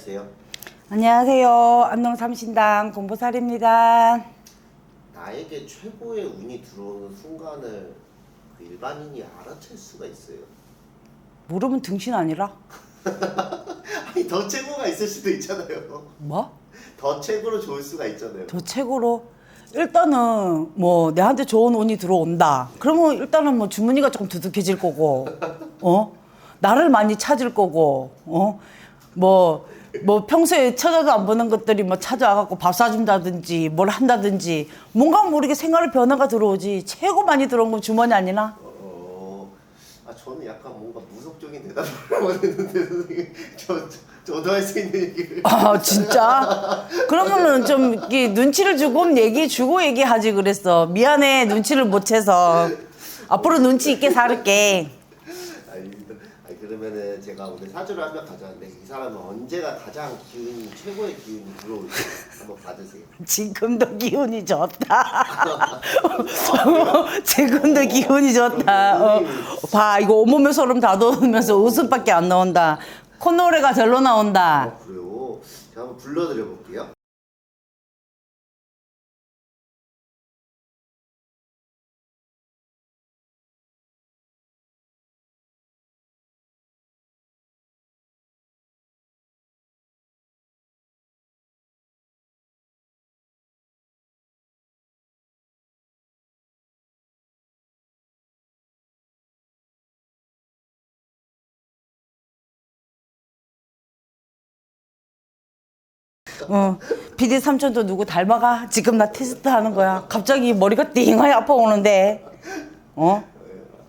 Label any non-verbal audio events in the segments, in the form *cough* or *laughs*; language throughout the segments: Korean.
인사해주세요. 안녕하세요. 안동 삼신당 공보살입니다. 나에게 최고의 운이 들어오는 순간을 그 일반인이 알아챌 수가 있어요. 모르면 등신 아니라? *laughs* 아니 더 최고가 있을 수도 있잖아요. 뭐? 더 최고로 좋을 수가 있잖아요. 더 최고로? 일단은 뭐 내한테 좋은 운이 들어온다. 그러면 일단은 뭐 주머니가 조금 두둑해질 거고, 어? 나를 많이 찾을 거고, 어? 뭐, 뭐 평소에 찾아도 안 보는 것들이 뭐 찾아와갖고 밥 사준다든지 뭘 한다든지 뭔가 모르게 생활의 변화가 들어오지. 최고 많이 들어온 건 주머니 아니나? 어, 아 저는 약간 뭔가 무속적인 대답을 하려고 했는데 선생님 저, 저 저도 할 수 있는 얘기를 아 진짜? 그러면은 좀 이렇게 눈치를 주고 얘기 주고 얘기하지 그랬어. 미안해 눈치를 못 채서 앞으로 눈치 있게 살을게. 아닙니다. 아니, 그러면은 제가 오늘 사주를 한 명 가져왔는데 이 사람은 언제가 가장 기운이 최고의 기운이 들어올지 한번 받으세요. *laughs* 지금도 기운이 좋다. *laughs* 지금도 기운이 좋다. 어, 봐 이거 온몸에 소름 다 돋으면서 웃음밖에 안 나온다. 콧노래가 절로 나온다. 아 그래요? 제가 한번 불러드려 볼게요. 어, PD 삼촌도 누구 닮아가? 지금 나 테스트 하는 거야. 갑자기 머리가 띵하게 아파 오는데, 어?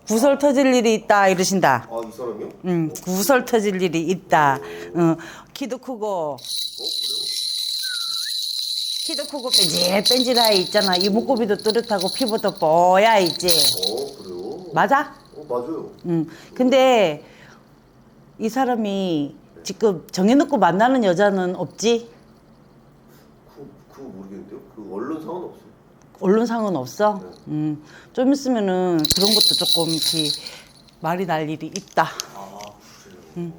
구설 터질 일이 있다 이러신다. 아 이 사람이요? 음, 구설 터질 일이 있다. 어, 키도 크고, 키도 크고 뺀질 뺀질하게 있잖아. 이목구비도 뚜렷하고 피부도 뽀야 있지. 어 그래요? 맞아? 어 맞아요. 음, 근데 이 사람이 지금 정해놓고 만나는 여자는 없지? 그 그거 모르겠는데요. 그 언론상은 없어요. 언론상은 없어? 음, 좀 있으면은 그런 것도 조금 이렇게 말이 날 일이 있다. 아 그래요.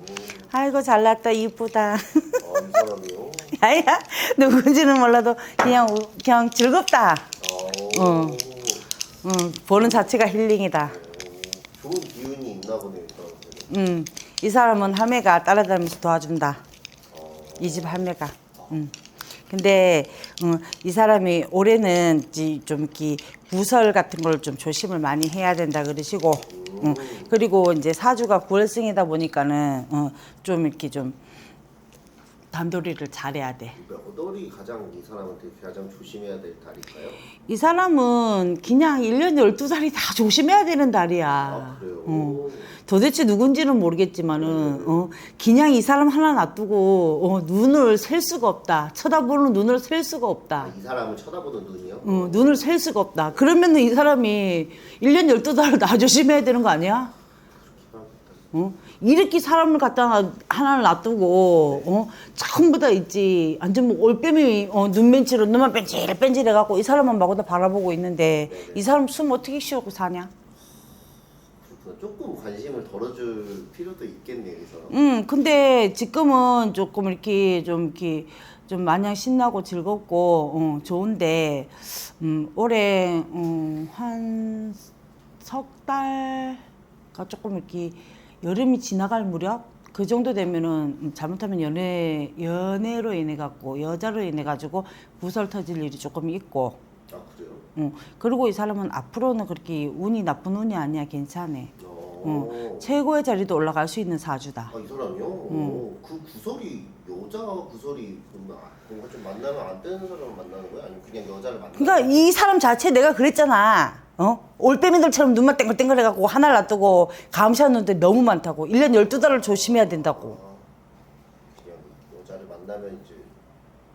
아이고 잘났다 이쁘다. 아이 사람이요? *laughs* 야야 누군지는 몰라도 그냥 우- 그냥 즐겁다. 어. 어. 음, 보는 자체가 힐링이다. 좋은 기운이 있나 보네요. 이 사람한테는. 음, 이 사람은 하매가 따라다니면서 도와준다. 어. 이집 하매가. 음. 근데 음, 이 사람이 올해는 좀 이렇게 구설 같은 걸 좀 조심을 많이 해야 된다 그러시고, 음, 그리고 이제 사주가 구월승이다 보니까는 어, 좀 이렇게 좀 단도리를 잘해야 돼. 몇 월이 가장 이 사람한테 가장 조심해야 될 달일까요? 이 사람은 그냥 1년 12살이 다 조심해야 되는 달이야. 아 그래요. 어. 도대체 누군지는 모르겠지만은 어, 그냥 이 사람 하나 놔두고 어, 눈을 셀 수가 없다. 쳐다보는 눈을 셀 수가 아, 없다. 이 사람을 쳐다보는 눈이요? 어, 눈을 셀 수가 없다. 그러면은 이 사람이 1년 12달을 나 조심해야 되는 거 아니야? 어? 이렇게 사람을 갖다 놔- 하나를 놔두고 어? 전부 다 있지 완전 뭐 올빼미 어, 눈맨치로 눈만 뺀질 뺀질해 갖고 이 사람만 마구 다 바라보고 있는데 이 사람 숨 어떻게 쉬고 사냐? 조금 관심을 덜어줄 필요도 있겠네요, 이 사람. 음, 근데 지금은 조금 이렇게 좀 이렇게 좀 마냥 신나고 즐겁고 어, 좋은데 음, 올해 음, 한석 달가 조금 이렇게 여름이 지나갈 무렵 그 정도 되면은 음, 잘못하면 연애 연애로 인해 갖고 여자로 인해 가지고 구설 터질 일이 조금 있고 아 그래요? 음, 그리고 이 사람은 앞으로는 그렇게 운이 나쁜 운이 아니야 괜찮아. 어. 최고의 자리도 올라갈 수 있는 사주다. 아, 이 사람이요? 어, 그 구설이 여자 구설이 뭔가 뭔가 좀 만나면 안 되는 사람을 만나는 거야? 아니면 그냥 여자를 만나는 그러니까 이 사람 자체 내가 그랬잖아. 어? 올빼미들처럼 눈만 땡글땡글 해갖고 하나를 놔두고 감시하는데 너무 많다고. 1년 12달을 조심해야 된다고. 아, 그냥 여자를 만나면 이제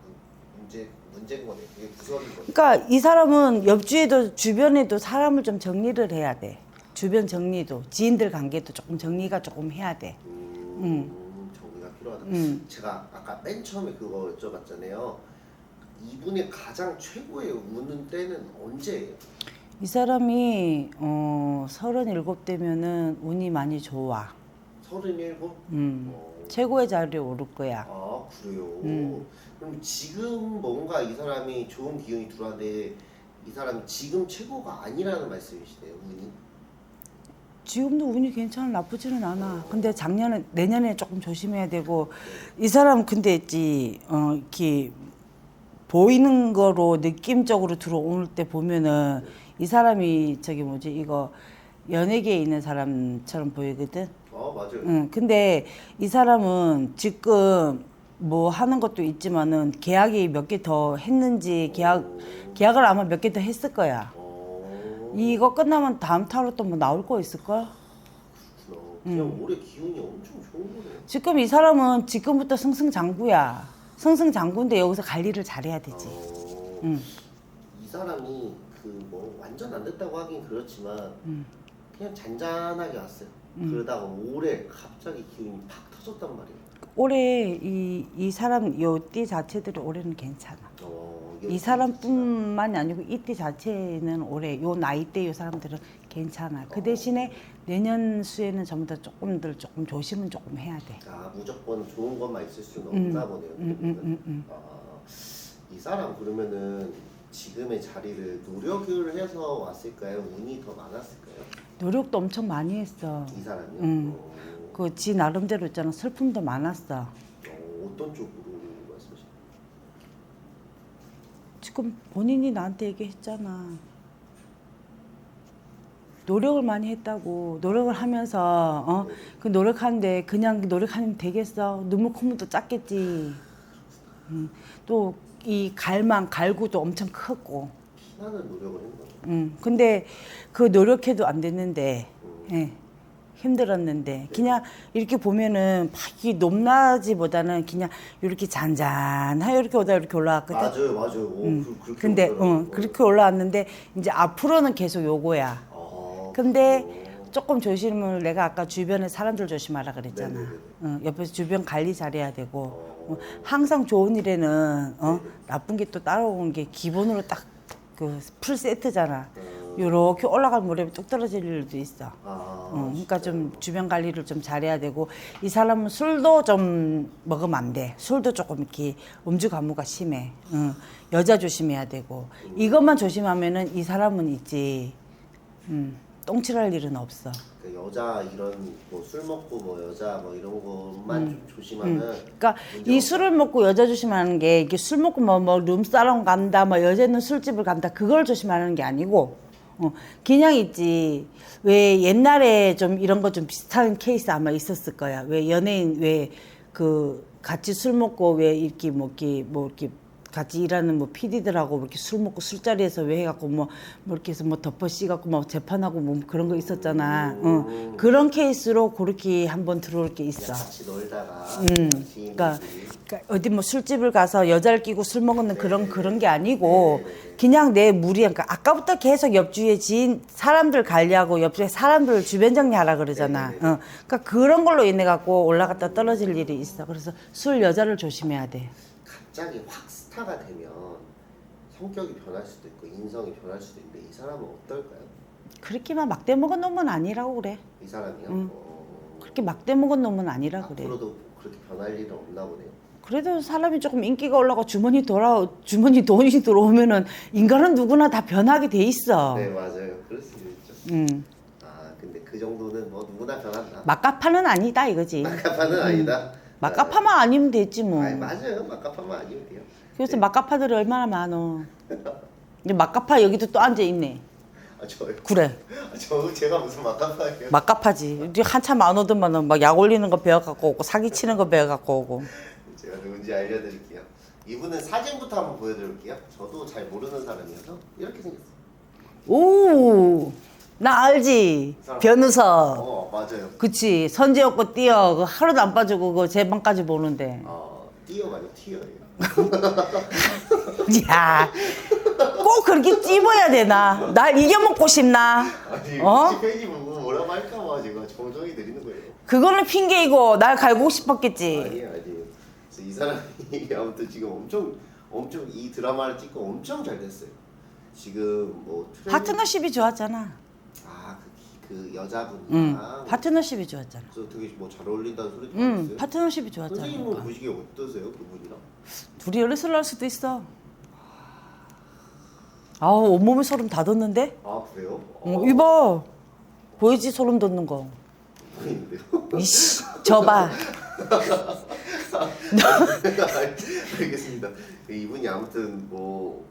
문- 문제 문제인 거네. 그게 구설인 거네. 그러니까 이 사람은 옆주에도 주변에도 사람을 좀 정리를 해야 돼. 주변 정리도 지인들 관계도 조금 정리가 조금 해야 돼. 음, 정리가 필요하다. 음. 제가 아까 맨 처음에 그거 여쭤봤잖아요. 이분의 가장 최고의 우는 때는 언제예요? 이 사람이 어, 37되면은 운이 많이 좋아. 서른일곱? 음. 어, 최고의 자리에 오를 거야. 아 그래요. 음. 그럼 지금 뭔가 이 사람이 좋은 기운이 들어왔는데 이 사람이 지금 최고가 아니라는 말씀이시네요, 운이. 지금도 운이 괜찮아 나쁘지는 않아. 근데 작년에 내년에 조금 조심해야 되고 이 사람 근데 있지 어 이렇게 보이는 거로 느낌적으로 들어올 때 보면은 이 사람이 저기 뭐지 이거 연예계에 있는 사람처럼 보이거든. 어 맞아요. 응. 근데 이 사람은 지금 뭐 하는 것도 있지만은 계약이 몇 개 더 했는지 계약 계약을 아마 몇 개 더 했을 거야. 어. 이거 끝나면 다음 타로 또 뭐 나올 거 있을 걸? 그렇구나. 그냥 음. 올해 기운이 엄청 좋은 거네요. 지금 이 사람은 지금부터 승승장구야. 승승장구인데 여기서 관리를 잘해야 되지. 어. 응. 이 사람이 그 뭐 완전 안 됐다고 하긴 그렇지만 음. 그냥 잔잔하게 왔어요. 그러다가 올해 갑자기 기운이 팍 터졌단 말이에요. 올해 이, 이 사람 요띠 자체들이 올해는 괜찮아. 어, 이 사람뿐만이 아니고 이띠 자체는 올해 요 나이대 요 사람들은 괜찮아. 그 대신에 내년 수에는 전부 다 조금들 조금 조심은 조금 해야 돼. 아 무조건 좋은 것만 있을 수는 음. 없나 보네요. 음, 음, 음, 음. 아, 이 사람 그러면은 지금의 자리를 노력을 해서 왔을까요? 운이 더 많았을까요? 노력도 엄청 많이 했어. 이 사람이요? 음. 어, 그 지 나름대로 있잖아. 슬픔도 많았어. 어, 어떤 쪽으로 말씀하시나요? 지금 본인이 나한테 얘기했잖아. 노력을 많이 했다고 노력을 하면서 어? 그 노력하는데 그냥 노력하면 되겠어 눈물 콧물 도 짰겠지 음, 또이 갈망 갈구도 엄청 크고 피나는 노력을 한 거예요. 음, 근데 그 노력해도 안 됐는데 음. 예, 힘들었는데 그냥 이렇게 보면은 막 이게 높낮이보다는 그냥 이렇게 잔잔하게 이렇게 오다 이렇게 올라왔거든 맞아요, 맞아요. 오, 그, 그렇게 근데 오더라고요. 어, 그렇게 올라왔는데 이제 앞으로는 계속 요거야. 아, 근데 그래요? 조금 조심을 내가 아까 주변에 사람들 조심하라 그랬잖아. 네네네. 어, 옆에서 주변 관리 잘해야 되고 어. 어, 항상 좋은 일에는 어. 나쁜 게 또 따라오는 게 기본으로 딱 그 풀 세트잖아. 어, 요렇게 올라갈 무렵에 뚝 떨어질 일도 있어. 아, 어, 그러니까 좀 주변 관리를 좀 잘해야 되고 이 사람은 술도 좀 먹으면 안 돼. 술도 조금 이렇게 음주 가무가 심해. 응. 여자 조심해야 되고 이것만 조심하면은 이 사람은 있지. 음, 똥칠할 일은 없어. 그 여자 이런 뭐 술 먹고 뭐 여자 뭐 이런 것만 좀 조심하면 그러니까 문제가 이 술을 먹고 여자 조심하는 게 이게 술 먹고 뭐 뭐 룸사롱 간다, 뭐 여자는 술집을 간다 그걸 조심하는 게 아니고 어, 그냥 있지. 왜 옛날에 좀 이런 거 좀 비슷한 케이스 아마 있었을 거야. 왜 연예인 왜 그 같이 술 먹고 왜 이렇게 뭐 이렇게 뭐 이렇게 같이 일하는 뭐 PD들하고 이렇게 술 먹고 술자리에서 왜 해갖고 뭐, 뭐 이렇게 해서 뭐 덮어 씌갖고 뭐 재판하고 뭐 그런 거 있었잖아. 어. 그런 케이스로 그렇게 한번 들어올 게 있어. 같이 놀다가 음, 그러니까. 그러니까 어디 뭐 술집을 가서 여자를 끼고 술 먹는 그런 그런 게 아니고 그냥 내 무리 그러니까 아까부터 계속 옆주위에 지인 사람들 관리하고 옆주위에 사람들 주변 정리하라 그러잖아. 어. 그러니까 그런 걸로 인해 갖고 올라갔다 떨어질 일이 있어. 그래서 술 여자를 조심해야 돼. 갑자기 확 스타가 되면 성격이 변할 수도 있고 인성이 변할 수도 있는데 이 사람은 어떨까요? 그렇게만 막대 먹은 놈은 아니라고 그래. 이 사람이요? 음. 어, 그렇게 막대 먹은 놈은 아니라 그래. 앞으로도 그렇게 변할 일은 없나 보네요. 그래도 사람이 조금 인기가 올라가 주머니 돌아 주머니 돈이 *laughs* 들어오면은 인간은 누구나 다 변하게 돼 있어. 네 맞아요. 그럴 수 있죠. 음. 아 근데 그 정도는 뭐 누구나 변한다. 막가파는 아니다 이거지. 막가파는 아니다. 막가파만 아니면 됐지 뭐. 아니 맞아요. 막가파만 아니면 돼요. 그래서 막가파들이 얼마나 많어. 이제 막가파 여기도 또 앉아 있네. 아 저요? 그래. 아, 저 제가 무슨 막가파예요? 막가파지. 한참 안 오더만은 막 약 올리는 거 배워갖고 오고 사기 치는 거 배워갖고 오고. 제가 누군지 알려드릴게요. 이분은 사진부터 한번 보여드릴게요. 저도 잘 모르는 사람이어서 이렇게 생겼어요. 오, 나 알지. 변우석. 어 맞아요. 그치. 선지였고 뛰어. 그 하루도 안 빠지고 그 제 방까지 보는데. 어 띠어가 아니고 티어예요. *laughs* 야, 꼭 그렇게 찝어야 되나? 날 이겨먹고 싶나? 아니 어? 어? 페이지 보고 뭐라고 할까봐 제가 정정이 드리는 거예요. 그거는 핑계이고 날 갈고 싶었겠지. 아니에요 그래서 이 사람이 *laughs* 아무튼 지금 엄청 엄청 이 드라마를 찍고 엄청 잘 됐어요. 지금 뭐 트렌드- 파트너십이 좋았잖아. 아, 그, 그 여자분이랑 음, 파트너십이 좋았잖아. 그래서 되게 뭐 잘 어울린다는 소리도 음, 많았어요. 파트너십이 좋았잖아. 선생님은 그러니까. 보시기에 어떠세요 그분이랑? 둘이 연애를 할 수도 있어. 아우 온몸에 소름 다 돋는데? 아 그래요? 어, 이봐 보이지 소름 돋는 거. 보이는데요? 이씨 저봐. *laughs* *laughs* 알겠습니다. 이분이 아무튼 뭐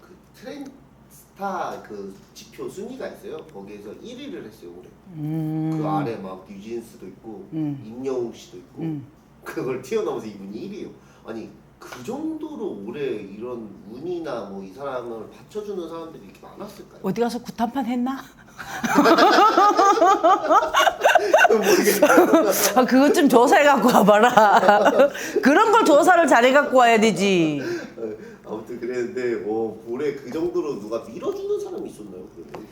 그 트렌스타 그 지표 순위가 있어요. 거기에서 1위를 했어요 올해. 음. 그 아래 막 뉴진스도 있고 음. 임영웅 씨도 있고 음. 그걸 튀어넘어서 이분이 1위예요. 아니 그 정도로 올해 이런 운이나 뭐 이 사람을 받쳐주는 사람들이 이렇게 많았을까요? 어디 가서 구탄판 했나? *laughs* 아, 그것 좀 조사해 갖고 와봐라. 그런 걸 조사를 잘해 갖고 와야 되지. 아무튼 그랬는데 어, 올해 그 정도로 누가 밀어주는 사람이 있었나요? 그러면?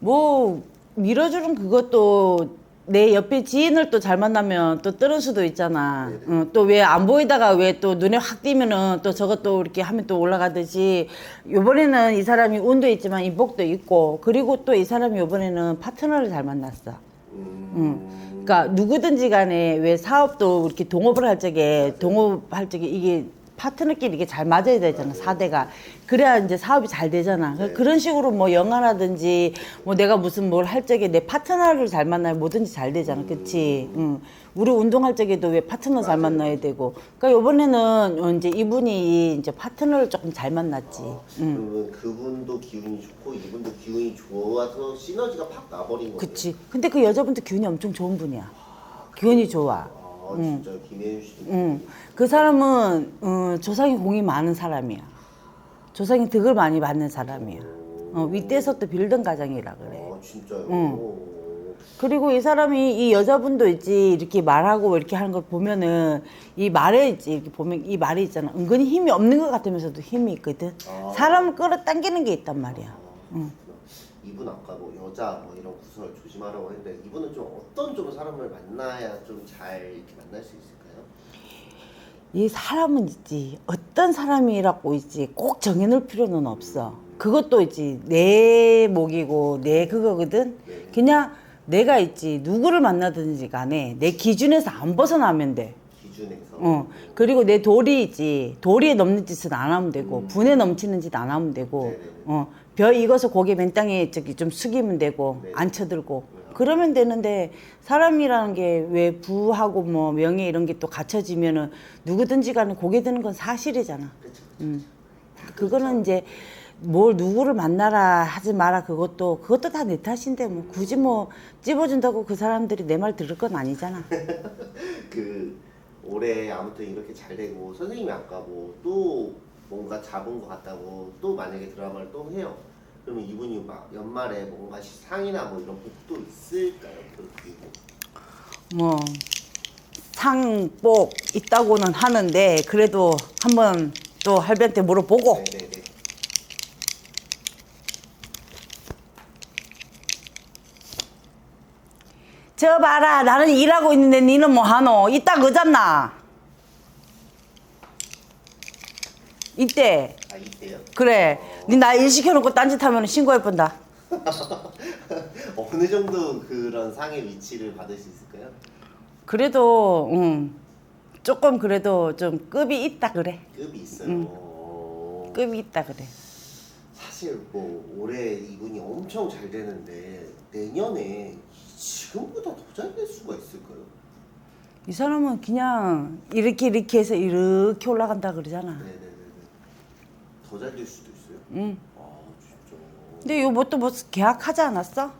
뭐 밀어주는 그것도 내 옆에 지인을 또 잘 만나면 또 뜨는 수도 있잖아. 어, 또왜 안 보이다가 왜 또 눈에 확 띄면은 또 저것도 이렇게 하면 또 올라가듯이 요번에는 이 사람이 운도 있지만 인복도 있고 그리고 또 이 사람이 요번에는 파트너를 잘 만났어. 음, 그러니까 누구든지 간에 왜 사업도 이렇게 동업을 할 적에 동업할 적에 이게 파트너끼리 이게 잘 맞아야 되잖아 사대가. 그래야 이제 사업이 잘 되잖아. 네. 그런 식으로 뭐 영화라든지 뭐 내가 무슨 뭘 할 적에 내 파트너를 잘 만나야 뭐든지 잘 되잖아. 그치? 응. 우리 운동할 적에도 왜 파트너 잘 만나야 되고. 그러니까 이번에는 어, 이제 이분이 이제 파트너를 조금 잘 만났지. 그러면 그분도 기운이 좋고 이분도 기운이 좋아서 시너지가 팍 나버린 거예요. 그치. 근데 그 여자분도 기운이 엄청 좋은 분이야. 기운이 좋아 아 진짜 김혜윤 씨도 응. 그 사람은 어, 조상이 공이 많은 사람이야. 조상이 덕을 많이 받는 사람이야. 어, 윗대에서부터 빌던 가정이라 그래. 아 진짜요? 응. 오. 그리고 이 사람이 이 여자분도 있지 이렇게 말하고 이렇게 하는 걸 보면은 이 말에 있지 이렇게 보면 이 말이 있잖아 은근히 힘이 없는 것 같으면서도 힘이 있거든 아. 사람을 끌어당기는 게 있단 말이야 아, 그렇구나. 이분 아까 뭐 여자 뭐 이런 구설 조심하라고 했는데 이분은 좀 어떤 좀 사람을 만나야 좀 잘 이렇게 만날 수 있을까요? 이 사람은 있지 어떤 사람이라고 있지 꼭 정해놓을 필요는 없어 그것도 있지 내 목이고 내 그거거든 네. 그냥 내가 있지 누구를 만나든지 간에 내 기준에서 안 벗어나면 돼 기준에서 어. 그리고 내 도리 있지 도리에 넘는 짓은 안 하면 되고 음. 분에 넘치는 짓 안 하면 되고 네네네. 어. 벼 익어서 고개 맨 땅에 저기 좀 숙이면 되고 네. 안 쳐들고 그러면 되는데 사람이라는 게 왜 부하고 뭐 명예 이런 게 또 갖춰지면은 누구든지 간에 고개 드는 건 사실이잖아. 그렇죠. 음. 그거는 이제 뭘 누구를 만나라 하지 마라 그것도 그것도 다 내 탓인데 뭐 굳이 뭐 찝어준다고 그 사람들이 내 말 들을 건 아니잖아. *laughs* 그 올해 아무튼 이렇게 잘 되고 선생님이 아까 뭐또 뭔가 잡은 것 같다고 또 만약에 드라마를 또 해요. 그러면 이분이 막 연말에 뭔가 상이나 뭐 이런 복도 있을까요? 그리고 뭐 상복 있다고는 하는데 그래도 한번 또 할배한테 물어보고 네네네. 저 봐라 나는 일하고 있는데 니는 뭐 하노 이따 그잖나 이때 아 이때요? 그래 니 나 일 시켜놓고 딴짓 하면 신고해 본다 *laughs* 어느 정도 그런 상의 위치를 받을 수 있을까요? 그래도 음, 조금 그래도 좀 급이 있다 그래 급이 있어요. 어, 급이 있다 그래 사실 뭐 올해 이분이 엄청 잘 되는데 내년에 지금보다 더 잘 될 수가 있을까요? 이 사람은 그냥 이렇게 이렇게 해서 이렇게 올라간다 그러잖아 네네네네. 더 잘 될 수도 있어요. 응. 아 진짜. 근데 요뭐 또 무슨 계약하지 않았어?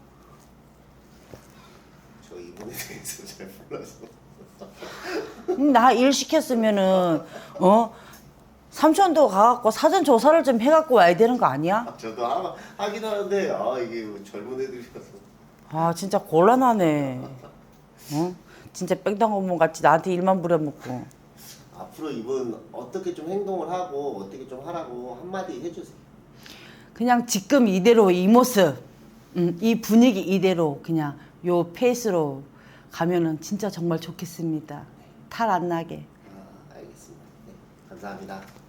저 이분에 대해서 *laughs* 잘 몰라서. 나 일 시켰으면은 어 삼촌도 가갖고 사전 조사를 좀 해갖고 와야 되는 거 아니야? 아, *laughs* 저도 하, 하긴 하는데 아 이게 뭐 젊은 애들이라서. 아 진짜 곤란하네. 어? 진짜 뺑당어문 같이 나한테 일만 부려먹고. 앞으로 이분 어떻게 좀 행동을 하고 어떻게 좀 하라고 한마디 해주세요. 그냥 지금 이대로 이 모습, 음, 이 분위기 이대로 그냥 요 페이스로 가면은 진짜 정말 좋겠습니다. 탈 안 나게. 아 알겠습니다. 네, 감사합니다.